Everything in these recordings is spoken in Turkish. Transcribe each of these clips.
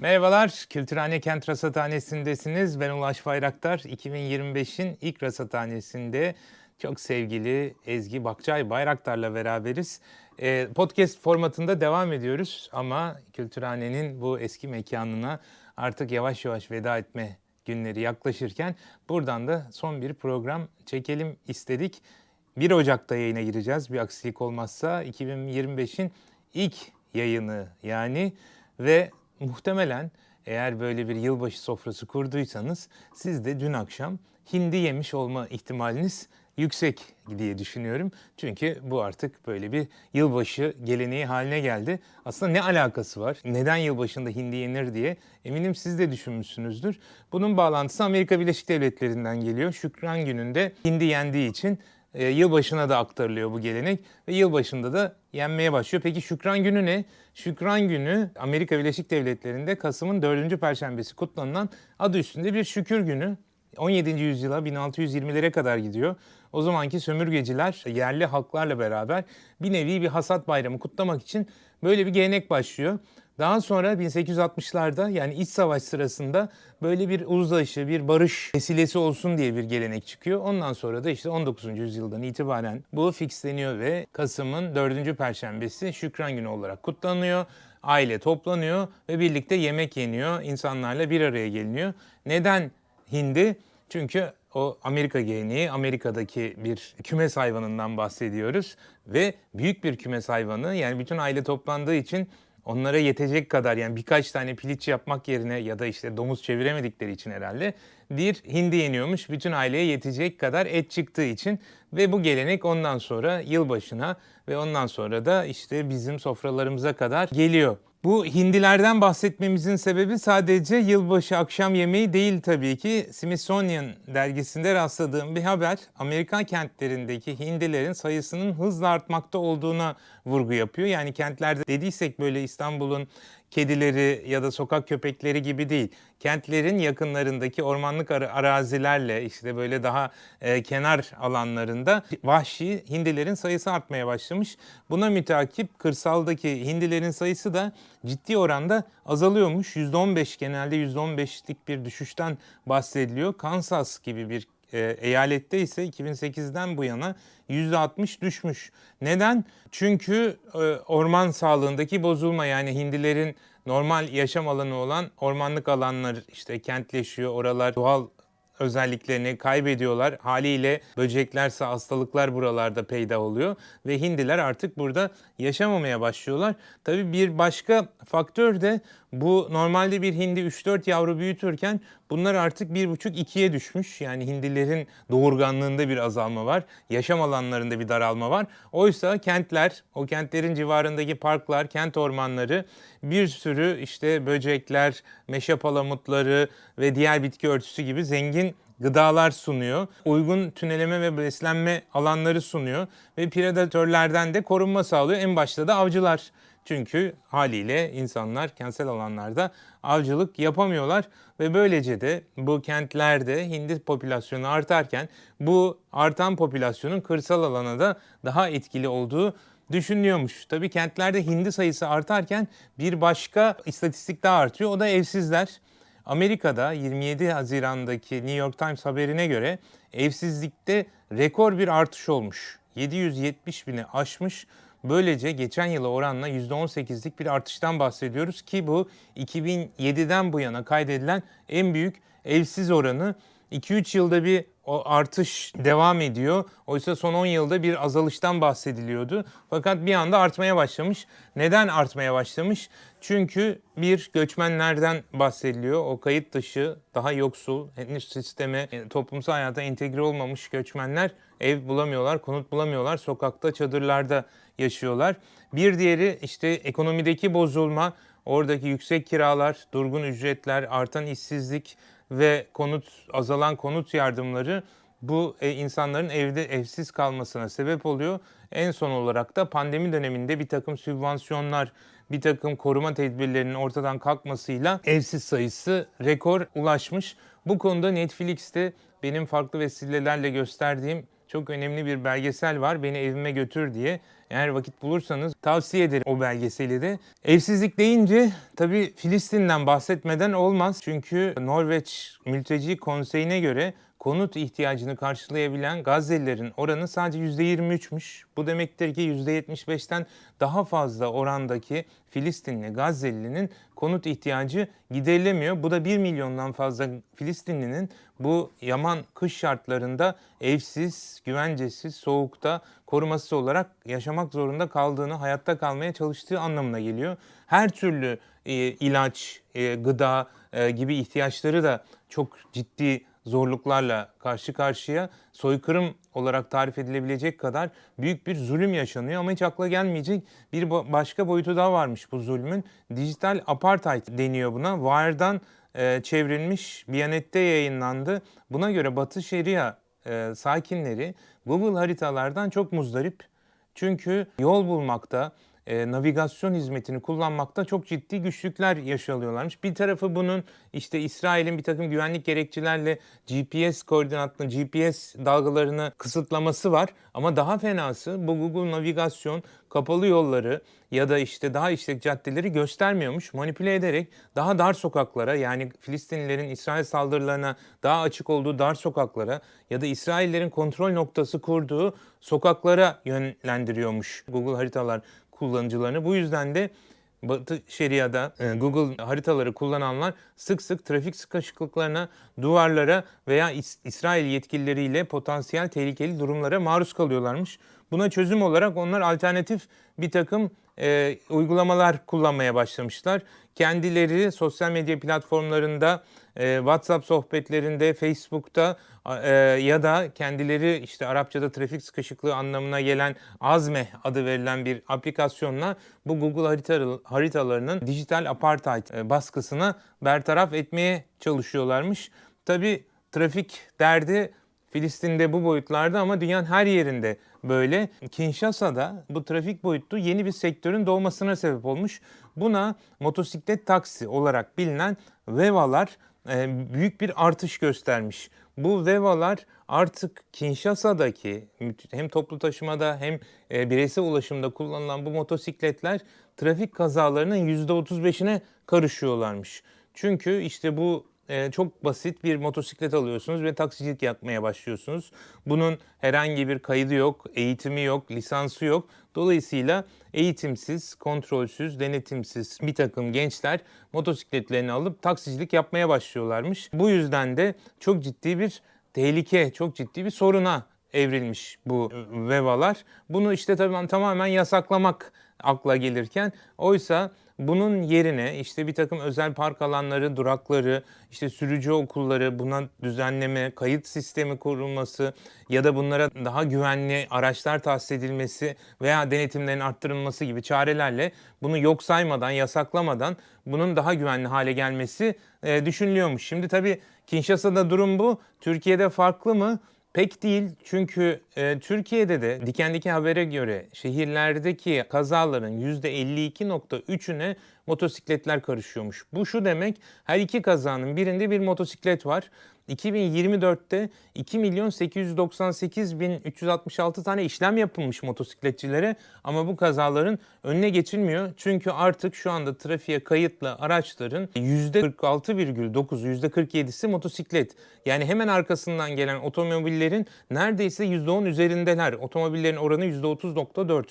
Merhabalar, Kültürhane Kent Rasathanesi'ndesiniz. Ben Ulaş Bayraktar. 2025'in ilk rasathanesinde çok sevgili Ezgi Bakçay Bayraktar'la beraberiz. Ee, podcast formatında devam ediyoruz ama Kültürhane'nin bu eski mekanına artık yavaş yavaş veda etme günleri yaklaşırken buradan da son bir program çekelim istedik. 1 Ocak'ta yayına gireceğiz bir aksilik olmazsa 2025'in ilk yayını yani ve muhtemelen eğer böyle bir yılbaşı sofrası kurduysanız siz de dün akşam hindi yemiş olma ihtimaliniz yüksek diye düşünüyorum. Çünkü bu artık böyle bir yılbaşı geleneği haline geldi. Aslında ne alakası var? Neden yılbaşında hindi yenir diye eminim siz de düşünmüşsünüzdür. Bunun bağlantısı Amerika Birleşik Devletleri'nden geliyor. Şükran gününde hindi yendiği için e, yılbaşına da aktarılıyor bu gelenek ve yılbaşında da yenmeye başlıyor. Peki Şükran Günü ne? Şükran Günü Amerika Birleşik Devletleri'nde Kasım'ın 4. Perşembesi kutlanılan adı üstünde bir şükür günü. 17. yüzyıla 1620'lere kadar gidiyor. O zamanki sömürgeciler yerli halklarla beraber bir nevi bir hasat bayramı kutlamak için böyle bir gelenek başlıyor. Daha sonra 1860'larda yani iç savaş sırasında böyle bir uzlaşı, bir barış vesilesi olsun diye bir gelenek çıkıyor. Ondan sonra da işte 19. yüzyıldan itibaren bu fixleniyor ve Kasım'ın 4. perşembesi Şükran Günü olarak kutlanıyor. Aile toplanıyor ve birlikte yemek yeniyor. insanlarla bir araya geliniyor. Neden hindi? Çünkü o Amerika geleneği, Amerika'daki bir kümes hayvanından bahsediyoruz. Ve büyük bir kümes hayvanı yani bütün aile toplandığı için onlara yetecek kadar yani birkaç tane piliç yapmak yerine ya da işte domuz çeviremedikleri için herhalde bir hindi yeniyormuş. Bütün aileye yetecek kadar et çıktığı için ve bu gelenek ondan sonra yılbaşına ve ondan sonra da işte bizim sofralarımıza kadar geliyor. Bu hindilerden bahsetmemizin sebebi sadece yılbaşı akşam yemeği değil tabii ki. Smithsonian dergisinde rastladığım bir haber Amerikan kentlerindeki hindilerin sayısının hızla artmakta olduğuna vurgu yapıyor. Yani kentlerde dediysek böyle İstanbul'un kedileri ya da sokak köpekleri gibi değil. Kentlerin yakınlarındaki ormanlık ara- arazilerle işte böyle daha e, kenar alanlarında vahşi hindilerin sayısı artmaya başlamış. Buna mütakip kırsaldaki hindilerin sayısı da ciddi oranda azalıyormuş. %15 genelde %15'lik bir düşüşten bahsediliyor. Kansas gibi bir e, eyalette ise 2008'den bu yana %60 düşmüş. Neden? Çünkü e, orman sağlığındaki bozulma yani hindilerin normal yaşam alanı olan ormanlık alanlar işte kentleşiyor. Oralar doğal özelliklerini kaybediyorlar. Haliyle böceklerse hastalıklar buralarda peyda oluyor ve hindiler artık burada yaşamamaya başlıyorlar. Tabii bir başka faktör de bu normalde bir hindi 3-4 yavru büyütürken bunlar artık 1,5-2'ye düşmüş. Yani hindilerin doğurganlığında bir azalma var. Yaşam alanlarında bir daralma var. Oysa kentler, o kentlerin civarındaki parklar, kent ormanları bir sürü işte böcekler, meşe palamutları ve diğer bitki örtüsü gibi zengin gıdalar sunuyor. Uygun tüneleme ve beslenme alanları sunuyor ve predatörlerden de korunma sağlıyor. En başta da avcılar. Çünkü haliyle insanlar kentsel alanlarda avcılık yapamıyorlar ve böylece de bu kentlerde hindi popülasyonu artarken bu artan popülasyonun kırsal alana da daha etkili olduğu düşünülüyormuş. Tabii kentlerde hindi sayısı artarken bir başka istatistik daha artıyor. O da evsizler. Amerika'da 27 Haziran'daki New York Times haberine göre evsizlikte rekor bir artış olmuş. 770 bini aşmış. Böylece geçen yıla oranla %18'lik bir artıştan bahsediyoruz ki bu 2007'den bu yana kaydedilen en büyük evsiz oranı. 2-3 yılda bir o artış devam ediyor. Oysa son 10 yılda bir azalıştan bahsediliyordu. Fakat bir anda artmaya başlamış. Neden artmaya başlamış? Çünkü bir göçmenlerden bahsediliyor. O kayıt dışı, daha yoksul, henüz sisteme, e, toplumsal hayata entegre olmamış göçmenler ev bulamıyorlar, konut bulamıyorlar. Sokakta, çadırlarda yaşıyorlar. Bir diğeri işte ekonomideki bozulma, oradaki yüksek kiralar, durgun ücretler, artan işsizlik ve konut azalan konut yardımları bu e, insanların evde evsiz kalmasına sebep oluyor. En son olarak da pandemi döneminde bir takım sübvansiyonlar, bir takım koruma tedbirlerinin ortadan kalkmasıyla evsiz sayısı rekor ulaşmış. Bu konuda Netflix'te benim farklı vesilelerle gösterdiğim çok önemli bir belgesel var. Beni evime götür diye. Eğer vakit bulursanız tavsiye ederim o belgeseli de. Evsizlik deyince tabii Filistin'den bahsetmeden olmaz. Çünkü Norveç Mülteci Konseyi'ne göre konut ihtiyacını karşılayabilen Gazze'lilerin oranı sadece %23'müş. Bu demektir ki %75'ten daha fazla orandaki Filistinli Gazze'linin konut ihtiyacı giderilemiyor. Bu da 1 milyondan fazla Filistinlinin bu yaman kış şartlarında evsiz, güvencesiz, soğukta korumasız olarak yaşamak zorunda kaldığını, hayatta kalmaya çalıştığı anlamına geliyor. Her türlü e, ilaç, e, gıda e, gibi ihtiyaçları da çok ciddi zorluklarla karşı karşıya soykırım olarak tarif edilebilecek kadar büyük bir zulüm yaşanıyor ama hiç akla gelmeyecek bir ba- başka boyutu daha varmış bu zulmün. Dijital apartheid deniyor buna. Wire'dan e, çevrilmiş Biyanet'te yayınlandı. Buna göre Batı Şeria e, sakinleri Google haritalardan çok muzdarip. Çünkü yol bulmakta, e, navigasyon hizmetini kullanmakta çok ciddi güçlükler yaşalıyorlarmış. Bir tarafı bunun işte İsrail'in bir takım güvenlik gerekçelerle GPS koordinatını, GPS dalgalarını kısıtlaması var. Ama daha fenası bu Google navigasyon kapalı yolları ya da işte daha işlek caddeleri göstermiyormuş. Manipüle ederek daha dar sokaklara yani Filistinlilerin İsrail saldırılarına daha açık olduğu dar sokaklara ya da İsraillerin kontrol noktası kurduğu sokaklara yönlendiriyormuş Google haritalar kullanıcılarını. Bu yüzden de Batı Şeria'da e, Google haritaları kullananlar sık sık trafik sıkışıklıklarına, duvarlara veya İs- İsrail yetkilileriyle potansiyel tehlikeli durumlara maruz kalıyorlarmış. Buna çözüm olarak onlar alternatif bir takım e, uygulamalar kullanmaya başlamışlar. Kendileri sosyal medya platformlarında, e, WhatsApp sohbetlerinde, Facebook'ta e, ya da kendileri işte Arapçada trafik sıkışıklığı anlamına gelen Azme adı verilen bir aplikasyonla bu Google harita, haritalarının dijital apartheid e, baskısını bertaraf etmeye çalışıyorlarmış. Tabii trafik derdi Filistin'de bu boyutlarda ama dünyanın her yerinde böyle. Kinshasa'da bu trafik boyutu yeni bir sektörün doğmasına sebep olmuş. Buna motosiklet taksi olarak bilinen Vevalar e, büyük bir artış göstermiş. Bu Vevalar artık Kinshasa'daki hem toplu taşımada hem e, bireysel ulaşımda kullanılan bu motosikletler trafik kazalarının %35'ine karışıyorlarmış. Çünkü işte bu e, çok basit bir motosiklet alıyorsunuz ve taksicilik yapmaya başlıyorsunuz. Bunun herhangi bir kaydı yok, eğitimi yok, lisansı yok. Dolayısıyla eğitimsiz, kontrolsüz, denetimsiz bir takım gençler motosikletlerini alıp taksicilik yapmaya başlıyorlarmış. Bu yüzden de çok ciddi bir tehlike, çok ciddi bir soruna evrilmiş bu vevalar. Bunu işte tabii tamamen yasaklamak akla gelirken oysa bunun yerine işte bir takım özel park alanları, durakları, işte sürücü okulları, buna düzenleme, kayıt sistemi kurulması ya da bunlara daha güvenli araçlar tahsis edilmesi veya denetimlerin arttırılması gibi çarelerle bunu yok saymadan, yasaklamadan bunun daha güvenli hale gelmesi e, düşünülüyormuş. Şimdi tabii Kinshasa'da durum bu. Türkiye'de farklı mı? Pek değil çünkü e, Türkiye'de de Diken'deki habere göre şehirlerdeki kazaların %52.3'üne motosikletler karışıyormuş. Bu şu demek her iki kazanın birinde bir motosiklet var. 2024'te 2 milyon 898 bin 366 tane işlem yapılmış motosikletçilere ama bu kazaların önüne geçilmiyor. Çünkü artık şu anda trafiğe kayıtlı araçların %46,9'u %47'si motosiklet. Yani hemen arkasından gelen otomobillerin neredeyse %10 üzerindeler. Otomobillerin oranı %30.4.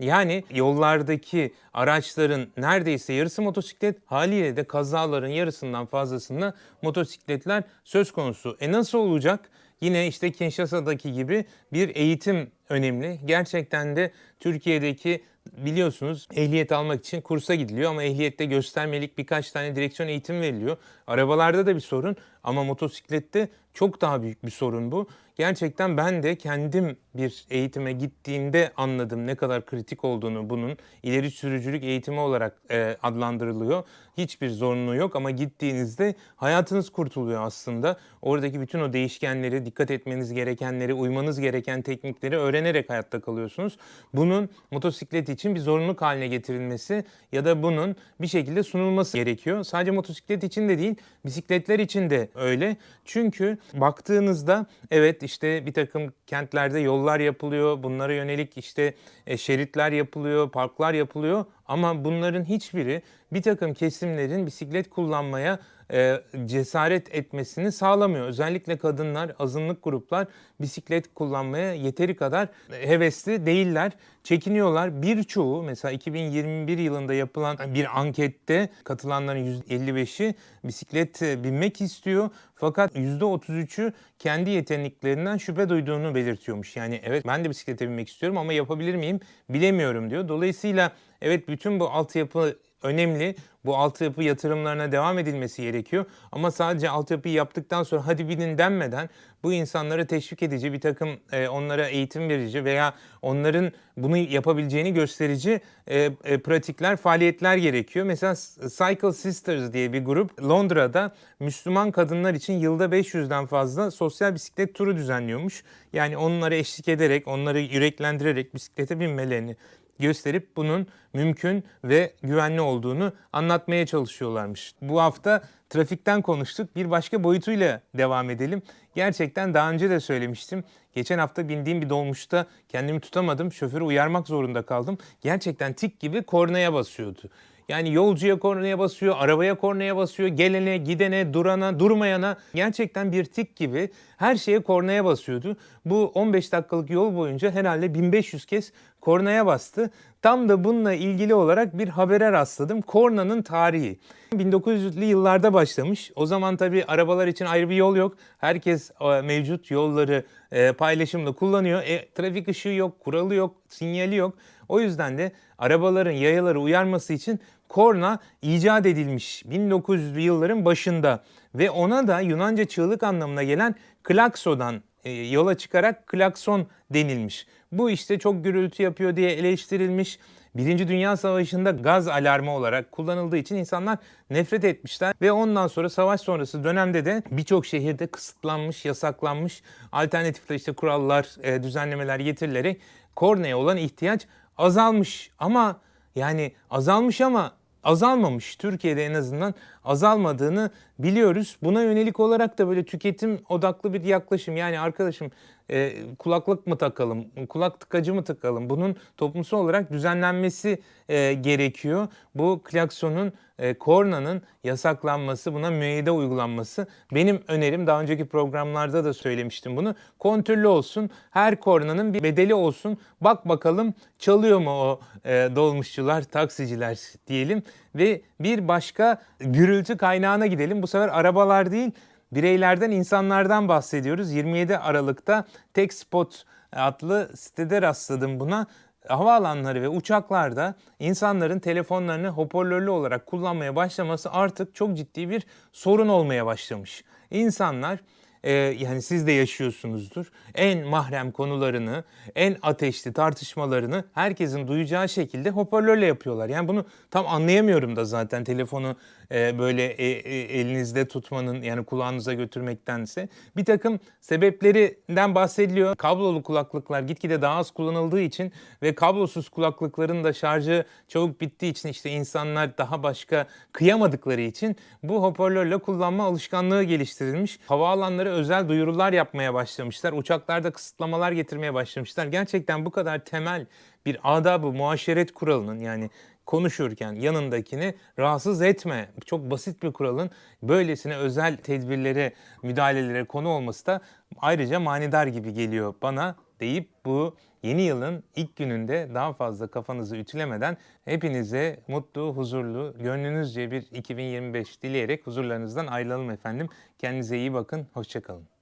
Yani yollardaki araçların neredeyse yarısı motosiklet, haliyle de kazaların yarısından fazlasında motosikletler söz konusu. E nasıl olacak? Yine işte Kinshasa'daki gibi bir eğitim önemli. Gerçekten de Türkiye'deki biliyorsunuz ehliyet almak için kursa gidiliyor ama ehliyette göstermelik birkaç tane direksiyon eğitim veriliyor. Arabalarda da bir sorun ama motosiklette çok daha büyük bir sorun bu. Gerçekten ben de kendim bir eğitime gittiğimde anladım ne kadar kritik olduğunu bunun. ileri sürücülük eğitimi olarak e, adlandırılıyor. Hiçbir zorunluluğu yok ama gittiğinizde hayatınız kurtuluyor aslında. Oradaki bütün o değişkenleri, dikkat etmeniz gerekenleri, uymanız gereken teknikleri öğrenerek hayatta kalıyorsunuz. Bunun motosiklet için bir zorunluluk haline getirilmesi ya da bunun bir şekilde sunulması gerekiyor. Sadece motosiklet için de değil, bisikletler için de öyle. Çünkü baktığınızda evet işte bir takım kentlerde yollar yapılıyor, bunlara yönelik işte e, şeritler yapılıyor, parklar yapılıyor ama bunların hiçbiri bir takım kesimlerin bisiklet kullanmaya e, cesaret etmesini sağlamıyor. Özellikle kadınlar, azınlık gruplar bisiklet kullanmaya yeteri kadar hevesli değiller, çekiniyorlar. Birçoğu mesela 2021 yılında yapılan bir ankette katılanların %55'i bisiklet e, binmek istiyor. Fakat %33'ü kendi yeteneklerinden şüphe duyduğunu belirtiyormuş. Yani evet ben de bisiklete binmek istiyorum ama yapabilir miyim bilemiyorum diyor. Dolayısıyla evet bütün bu altyapı önemli. Bu altyapı yatırımlarına devam edilmesi gerekiyor. Ama sadece altyapıyı yaptıktan sonra hadi binin denmeden bu insanları teşvik edici bir takım e, onlara eğitim verici veya onların bunu yapabileceğini gösterici e, e, pratikler, faaliyetler gerekiyor. Mesela Cycle Sisters diye bir grup Londra'da Müslüman kadınlar için yılda 500'den fazla sosyal bisiklet turu düzenliyormuş. Yani onlara eşlik ederek, onları yüreklendirerek bisiklete binmelerini gösterip bunun mümkün ve güvenli olduğunu anlatmaya çalışıyorlarmış. Bu hafta trafikten konuştuk. Bir başka boyutuyla devam edelim. Gerçekten daha önce de söylemiştim. Geçen hafta bindiğim bir dolmuşta kendimi tutamadım. Şoförü uyarmak zorunda kaldım. Gerçekten tik gibi kornaya basıyordu. Yani yolcuya kornaya basıyor, arabaya kornaya basıyor, gelene, gidene, durana, durmayana gerçekten bir tik gibi her şeye kornaya basıyordu. Bu 15 dakikalık yol boyunca herhalde 1500 kez kornaya bastı. Tam da bununla ilgili olarak bir habere rastladım. Kornanın tarihi. 1900'lü yıllarda başlamış. O zaman tabii arabalar için ayrı bir yol yok. Herkes e, mevcut yolları e, paylaşımla kullanıyor. E, trafik ışığı yok, kuralı yok, sinyali yok. O yüzden de arabaların yayaları uyarması için korna icat edilmiş 1900'lü yılların başında ve ona da Yunanca çığlık anlamına gelen klaksodan e, yola çıkarak klakson denilmiş. Bu işte çok gürültü yapıyor diye eleştirilmiş. Birinci Dünya Savaşı'nda gaz alarmı olarak kullanıldığı için insanlar nefret etmişler ve ondan sonra savaş sonrası dönemde de birçok şehirde kısıtlanmış, yasaklanmış alternatifler işte kurallar, e, düzenlemeler getirilerek kornaya olan ihtiyaç azalmış. Ama yani azalmış ama azalmamış. Türkiye'de en azından azalmadığını biliyoruz. Buna yönelik olarak da böyle tüketim odaklı bir yaklaşım. Yani arkadaşım e, kulaklık mı takalım, kulak tıkacı mı takalım? Bunun toplumsal olarak düzenlenmesi e, gerekiyor. Bu klaksonun, e, kornanın yasaklanması, buna müeyyide uygulanması. Benim önerim daha önceki programlarda da söylemiştim bunu. Kontrollü olsun, her kornanın bir bedeli olsun. Bak bakalım çalıyor mu o e, dolmuşçular, taksiciler diyelim. Ve bir başka gürültü kaynağına gidelim. Bu sefer arabalar değil, bireylerden, insanlardan bahsediyoruz. 27 Aralık'ta Tek Spot adlı sitede rastladım buna. Havaalanları ve uçaklarda insanların telefonlarını hoparlörlü olarak kullanmaya başlaması artık çok ciddi bir sorun olmaya başlamış. İnsanlar e, yani siz de yaşıyorsunuzdur. En mahrem konularını, en ateşli tartışmalarını herkesin duyacağı şekilde hoparlörle yapıyorlar. Yani bunu tam anlayamıyorum da zaten telefonu e, böyle e, e, elinizde tutmanın yani kulağınıza götürmektense. Bir takım sebeplerinden bahsediliyor. Kablolu kulaklıklar gitgide daha az kullanıldığı için ve kablosuz kulaklıkların da şarjı çabuk bittiği için işte insanlar daha başka kıyamadıkları için bu hoparlörle kullanma alışkanlığı geliştirilmiş. Havaalanları özel duyurular yapmaya başlamışlar. Uçaklarda kısıtlamalar getirmeye başlamışlar. Gerçekten bu kadar temel bir adabı muaşeret kuralının yani konuşurken yanındakini rahatsız etme. Çok basit bir kuralın böylesine özel tedbirlere, müdahalelere konu olması da ayrıca manidar gibi geliyor bana deyip bu yeni yılın ilk gününde daha fazla kafanızı ütülemeden hepinize mutlu, huzurlu, gönlünüzce bir 2025 dileyerek huzurlarınızdan ayrılalım efendim. Kendinize iyi bakın, hoşçakalın.